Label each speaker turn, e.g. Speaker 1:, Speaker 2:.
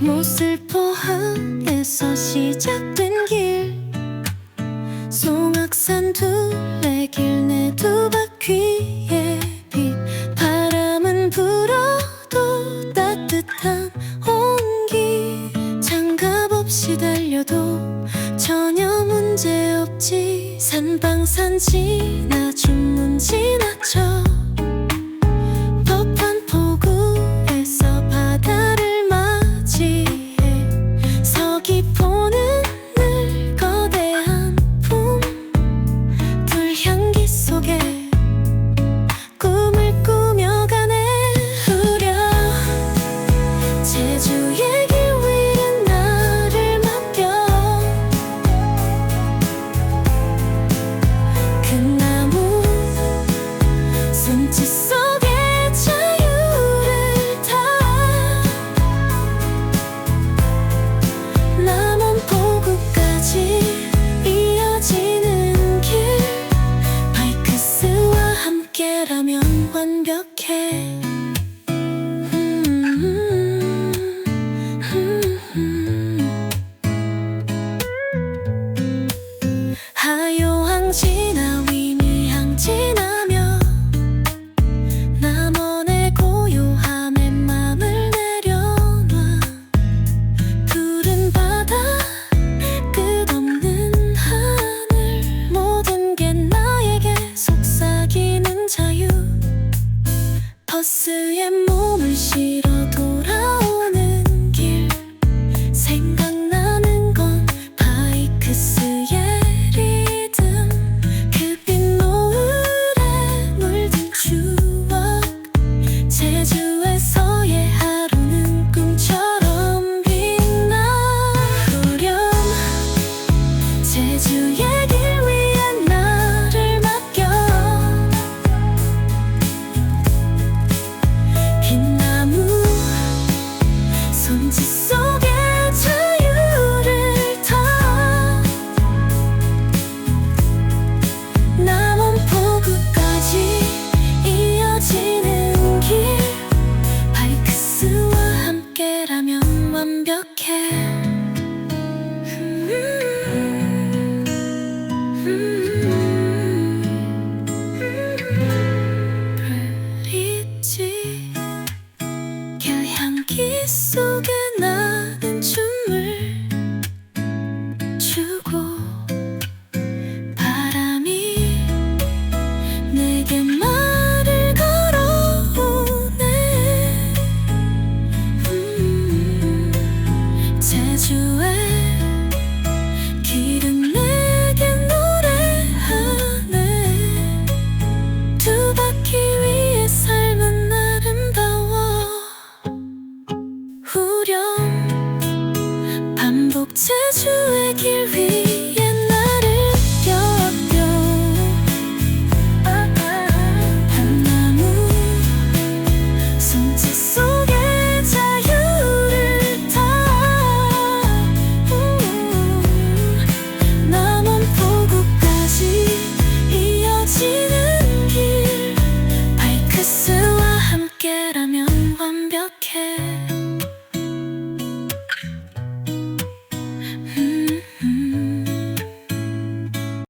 Speaker 1: 못을 포항에서 시작된 길. 송악산 둘레길 내 두 바퀴에 빛. 바람은 불어도 따뜻한 온기. 장갑 없이 달려도 전혀 문제없지. 산방산 지나 주문 지나쳐. 요항지나 위미항지나 완벽해. 음, 음, 음, 불리지 그 향기 속에 후렴 반복 재주의 길 위.